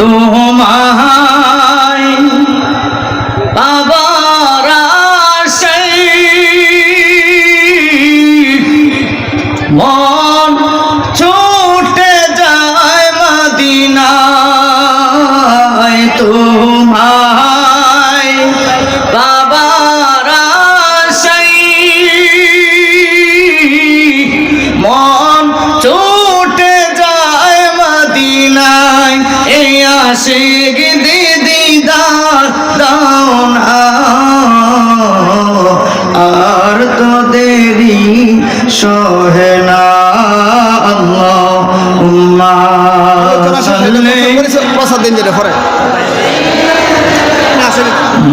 তোমায় যেটা পরে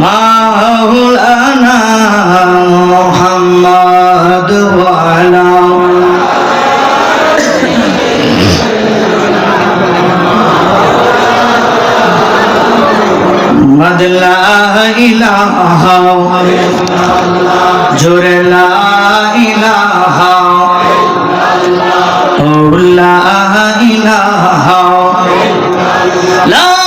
মাওলানা মুহাম্মদ ওয়ালা। মদ লা ইলাহা। জোরে লা ইলাহা। লা ইলাহা। লা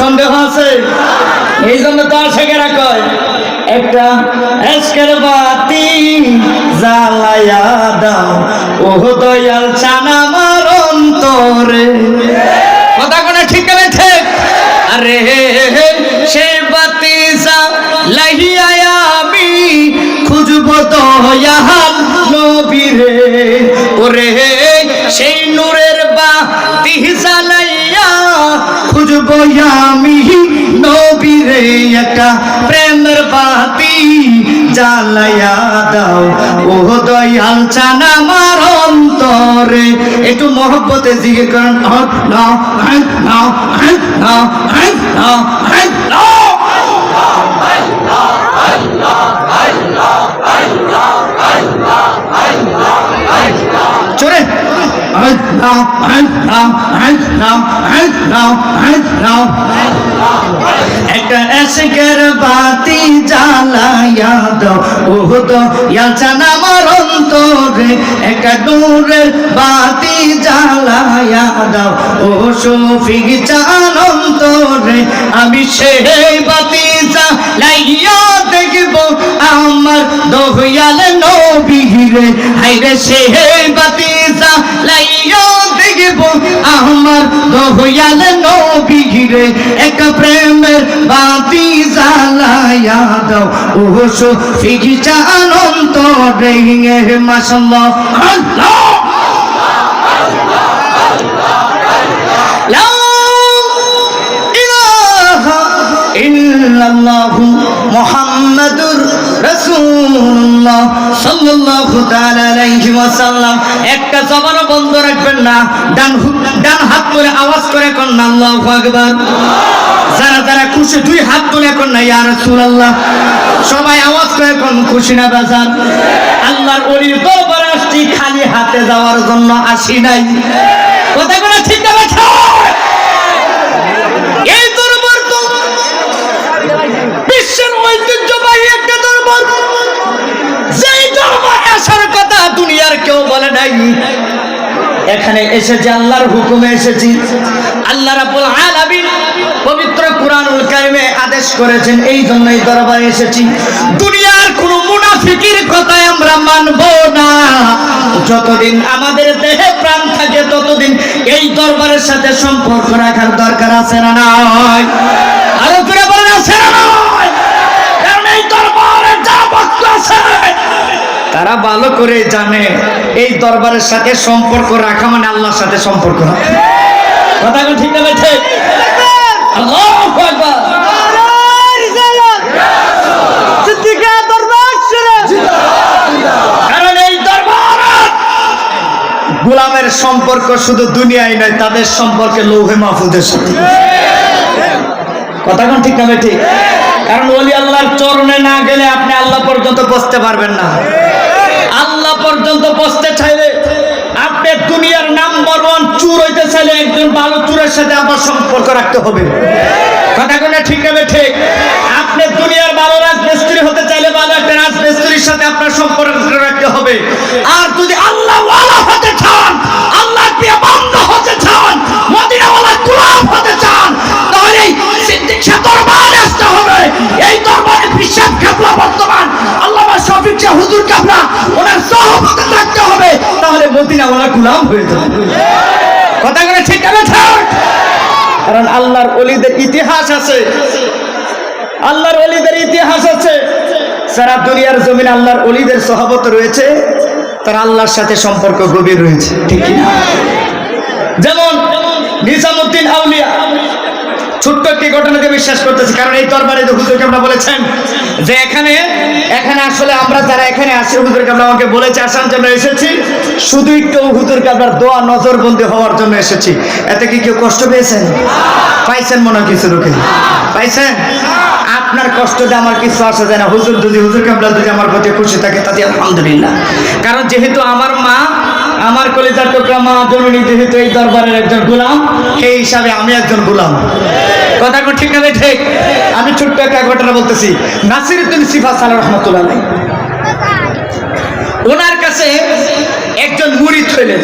সন্দেহ আছে? এই জন্য তো আশেকেরা কয়, একটা এসকের বাতি জ্বালায়া দাও ও দয়াল চান আমার অন্তরে। কথা কোনে ঠিক ঠিক? আরে সে বাতি জ্বালাইয়া আমি খুঁজব দয়াল নবীরে। ওরে সেই নূরের খুঁজব আমি নবীরে একটা প্রেমের বাতি জ্বালাইয়া দাও। ও দয়াল চান আমার অন্তরে। একটু মহব্বতে জিজ্ঞেস করেন। নাও নাও নাও নাও নাও চলে একটা এসকের বাতি জ্বালাইয়া দাও। ও তো ইয়াচান আমার বাতি জ্বালাইয়া দাও। ও শফিক চান অন্তরে আমি সেই বাতি জ্বালাইয়া দেখব আমার দহিয়াল নবীরে হাইরে সেই বাতি জ্বালাইয়া দেখব আমার দহিয়াল নবীরে এক প্রেমের বাতি জ্বালাইয়া দাও ও শফিক চান অন্তরে মাশাআল্লাহ আল্লাহ। রাসূলুল্লাহ সাল্লাল্লাহু তাআলা আলাইহি ওয়াসাল্লাম, একটা জবানও বন্ধ রাখবেন না, ডান ডান হাত আওয়াজ করে কোন আল্লাহু আকবার। যারা যারা খুশি, দুই হাত তুলে কোন না, ইয়া রাসূলুল্লাহ। সবাই আওয়াজ করে কোন, খুশি না বাজার। আল্লাহর ওলির দরবার আসছি, খালি হাতে যাওয়ার জন্য আসি নাই। কথা এখানে এসেছি আল্লাহর হুকুমে এসেছি। আল্লাহ পবিত্র কোরআনুল কারিমে আদেশ করেছেন এই জন্যই দরবারে এসেছি। দুনিয়ার কোন মুনাফিকির কথা আমরা মানব না। যতদিন আমাদের দেহে প্রাণ থাকে, ততদিন এই দরবারের সাথে সম্পর্ক রাখার দরকার আছে না নয় তারা ভালো করে জানে এই দরবারের সাথে সম্পর্ক রাখা মানে আল্লাহর সাথে সম্পর্ক রাখা কথা ঠিক না ঠিক। আল্লাহু গোলামের সম্পর্ক শুধু দুনিয়ায় নয় তাদের সম্পর্কে লৌহে মাহফুজের সাথে। কথা কোন ঠিক না ঠিক। কারণ ওলি আল্লাহর চরণে না গেলে আপনি আল্লাহ পর্যন্ত বসতে পারবেন না। পর্যন্ত বসতে চাইলে আপনি দুনিয়ার নাম্বার ওয়ান চুর হইতে চাইলে একজন ভালো চুরের সাথে আপনার সম্পর্ক রাখতে হবে। কথা কোনটা ঠিক হবে ঠিক আপনি দুনিয়ার ভালো রাজমিস্ত্রি হতে চাইলে ভালো একটা রাজমিস্ত্রির সাথে আপনার সম্পর্ক রাখতে হবে। আর যদি আল্লাহ হতে চান আল্লাহ প্রিয় বান্দা হতে চান, মদিনাওয়ালা গোলাম হতে চান, তাহলে শাহ দরবারে আসতে হবে। এই দরবারে বিশ্বাস কাবলা বর্তমান। আল্লাহ শফিক শাহ হুজুর কাবলা সহবতে থাকতে হবে গোলাম হয়ে যাবে। কথা করে ঠিক আছে কারণ আল্লাহর অলিদের ইতিহাস আছে। আল্লাহর অলিদের ইতিহাস আছে। সারা দুনিয়ার জমিন আল্লাহর অলিদের সহবত রয়েছে। তার আল্লাহর সাথে সম্পর্ক গভীর রয়েছে। ঠিক না? যেমন নিজামুদ্দিন আউলিয়া ছোট্ট একটি ঘটনাকে বিশ্বাস করতেছি, কারণ এই দরবারে হুজুরকে আমরা বলেছেন, যে এখানে এখানে আসলে আমরা যারা এখানে আসি হুজুরকে আমরা আমাকে বলেছে, আসার জন্য এসেছি। শুধু একটু হুজুরকে আপনার দোয়া, নজরবন্দি হওয়ার জন্য এসেছি। এতে কি কেউ কষ্ট পেয়েছেন? পাইছেন মনে কিছু লোকে। পাইছেন? আপনার কষ্ট যে আমার কিছু আসা যায় না। হুজুর যদি, হুজুর কাবলা যদি আমার প্রতি খুশি থাকে, তাতে আলহামদুলিল্লাহ। কারণ যেহেতু আমার মা আমার কলিজার টুকরা মা জননী যেহেতু এই দরবারের একজন গোলাম সেই হিসাবে আমি একজন গোলাম। কথা ঠিক আছে ঠিক? আমি ছোট্ট একটা ঘটনা বলতেছি। নাসিরুদ্দিন সিফা সালা রহমতুল্লাহ। ওনার কাছে একজন মুরিদ হইলেন।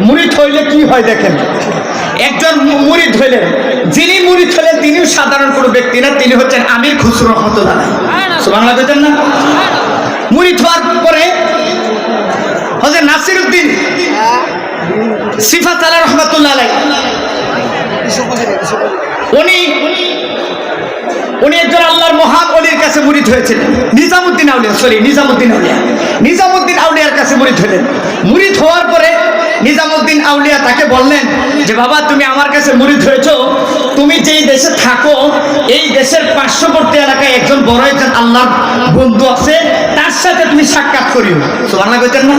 মুরিদ হইলে কি হয় দেখেন? একজন মুরিদ হইলেন। যিনি মুরিদ হলেন তিনিও সাধারণ কোনো ব্যক্তি না তিনি হচ্ছেন আমির খুসরু রহমতুল্লাহ বাংলা পেতেন না? মুরিদ হওয়ার পরে হজরত নাসিরুদ্দিন সিফাত আলা রহমতুল্লাহ আলাই উনি উনি একজন আল্লাহর মহান কাছে মুরিদ হয়েছিলেন। নিজামুদ্দিন আউলিয়া সরি নিজামুদ্দিন আউলিয়া। নিজামুদ্দিন আউলিয়ার কাছে মুরিদ হলেন। মুরিদ হওয়ার পরে নিজামুদ্দিন আউলিয়া তাকে বললেন যে, বাবা, তুমি আমার কাছে মুরিদ হয়েছো। তুমি যেই দেশে থাকো এই দেশের পার্শ্ববর্তী এলাকায় একজন বড় একজন আল্লাহর বন্ধু আছে তার সাথে তুমি সাক্ষাৎ করিও। কইতেন না?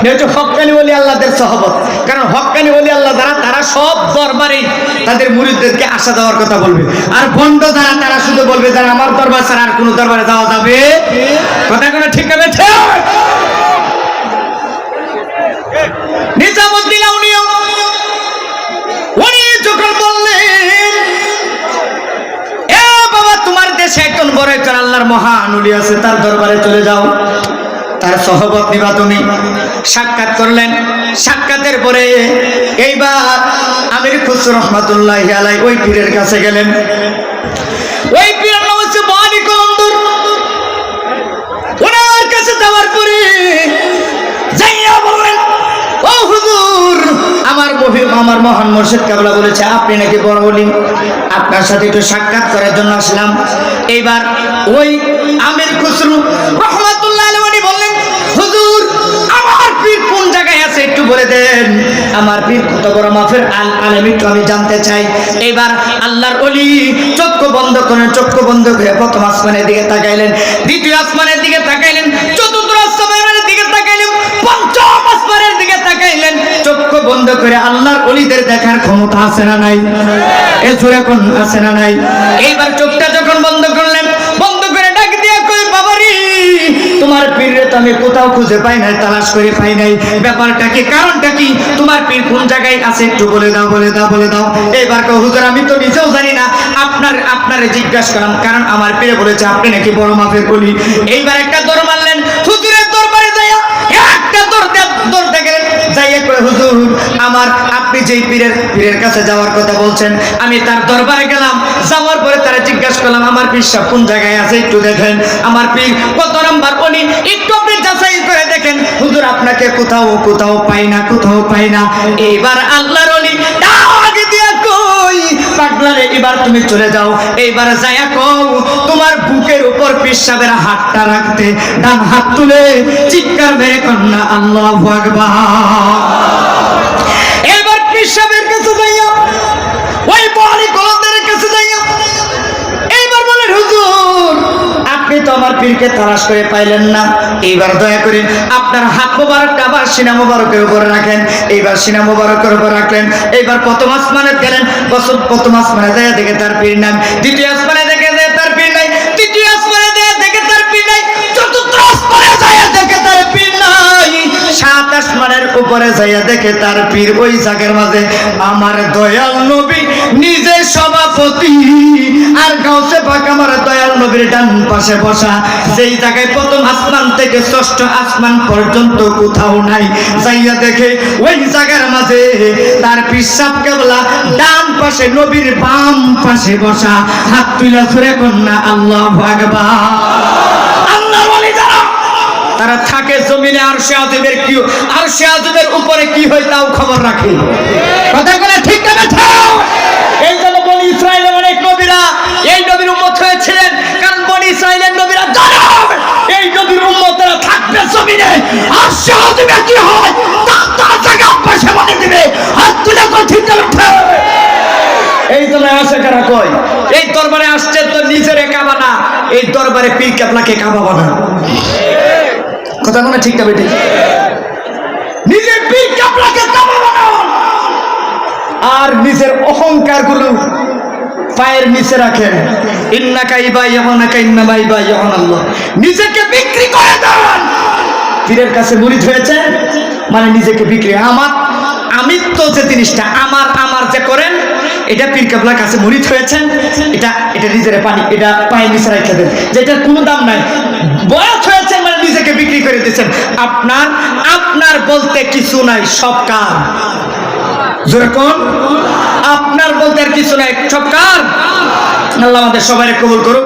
এটা হচ্ছে হক্কানি বলি আল্লাহদের সহবত। কারণ হক্কানি বলি আল্লাহ দ্বারা তারা সব দরবারেই তাদের মুরিদদেরকে আসা দেওয়ার কথা বলবে। আর বন্ধ দ্বারা তারা শুধু বলবে যারা আমার দরবার ছাড়া আর কোনো দরবারে যাওয়া যাবে কথা কোনো ঠিক হবে ঠিক নিজামুদ্দিন একজন বড় একজন আল্লাহর মহান উলি আছে, তার দরবারে চলে যাও। তার সহবত নিবা তুমি। সাক্ষাৎ করলেন। সাক্ষাতের পরে এইবার আমির খুসরু রহমাতুল্লাহ আলাই ওই পীরের কাছে গেলেন। আমার মহান মুর্শিদ কাবলা বলেছে, আপনি নাকি বড় হলি আপনার সাথে একটু সাক্ষাৎ করার জন্য আসলাম। এইবার ওই আমির খুসরু আমার অলি বন্ধ করেন বন্ধ করে তাকাইলেন, দ্বিতীয় আসমানের দিকে তাকাইলেন, চতুর্থ আসমানের দিকে তাকাইলেন, চক্ষু বন্ধ করে আল্লাহর অলিদের দেখার ক্ষমতা আছে না নাই? আছে না নাই? এইবার চোখটা যখন বন্ধ করলেন তোমার পীরে তো আমি কোথাও খুঁজে পাই নাই, তালাশ করে পাই নাই। ব্যাপারটা কি, কারণটা কি? তোমার পীর কোন জায়গায় আছে একটু বলে দাও বলে দাও বলে দাও। এবার কো হুজুর, আমি তো নিজেও জানি না, আপনার, আপনারে জিজ্ঞাসা করলাম কারণ আমার পীরে বলেছে, আপনি নাকি বড় মাপের বলি। এইবার একটা দর মারলেন আপনি যেই পীরের পীরের কাছে যাওয়ার কথা বলছেন, আমি তার দরবারে গেলাম, যাওয়ার পরে তারা জিজ্ঞাসা করলাম, আমার পীর সাহেব কোন জায়গায় আছে একটু দেখেন। আমার পীর, কত নাম্বার উনি একটু আপনি যাচাই করে দেখেন। হুজুর, আপনাকে কোথাও কোথাও পাই না, কোথাও পাই না। এইবার আল্লাহর অলি ডাক দিয়া কই? পাগলারে, এবার তুমি চলে যাও। এইবার যাইয়া কও, তোমার বুকের উপর পিসাবের হাতটা রাখতে, ডান হাত তুলে, চিৎকার মেরে কন্যা, আল্লাহ আকবার। এবার কাছে যাইয়া, ওই বহারি কাছে যাইয়া, এইবার হুজুর, আপনি তো আমার পীরকে তালাশ করে পাইলেন না। এইবার দয়া করে আপনার হাত মোবারকটা আবার সিনা মোবারকের উপরে রাখেন। এইবার সিনা মোবারকের উপর রাখলেন। এইবার প্রথম আসমানে গেলেন। প্রথম আসমানে যাইয়া দেখে তার পীর নাম, দ্বিতীয় আসমানে উপরে যাইয়া দেখে তার পীর জায়গার মাঝে, আমার দয়াল নবী, নিজে সভাপতি। আর গাউসে পাক আমার দয়াল নবীর ডান পাশে বসা। যেই জায়গায় প্রথম আসমান থেকে ষষ্ঠ আসমান পর্যন্ত কোথাও নাই। যাইয়া দেখে ওই জায়গার মাঝে তার পিসাব কেবলা ডান পাশে, নবীর বাম পাশে বসা। হাত তুলে ছুড়ে কন্যা, আল্লাহ ভাগবা তারা থাকে জমিনে, আর সে কি আর সে উপরে কি হয় তাও খবর রাখে। কথা বলে ঠিক না এই জন্য বনি ইসরায়েলের অনেক নবীরা এই নবীর উম্মত হয়েছিলেন। কারণ বনি ইসরায়েলের নবীরা জানাব এই নবীর উম্মতরা থাকবে জমিনে, আর সে কি হয়? তা তার জায়গা পাশে বলে দিবে। হাত তুলে ঠিক না এই জন্য আসে কারা কয়? এই দরবারে আসছে তো নিজেরে কাবানা এই দরবারে পীর কেবলাকে কাবাবা না কথা কোনো ঠিক না বেটে? নিজের আর নিজের অহংকারগুলো পায়ের নিচে রাখেন। নিজেকে বিক্রি করে দেন। পীরের কাছে হয়েছে মানে নিজেকে বিক্রি। আমার যে জিনিসটা, আমার আমার যে করেন, এটা পীর কাবলার কাছে মুরিদ হয়েছেন এটা এটা নিজের পানি, এটা পায়ের নিচে রেখে দেন। যেটার কোনো দাম নাই। বয়স হয়েছে নিজেকে বিক্রি করে দিচ্ছেন আপনার আপনার বলতে কিছু নাই, সব যেরকম আপনার বলতে আর কিছু নাই, সব কার? আল্লাহ আমাদের সবাই কবুল করুক।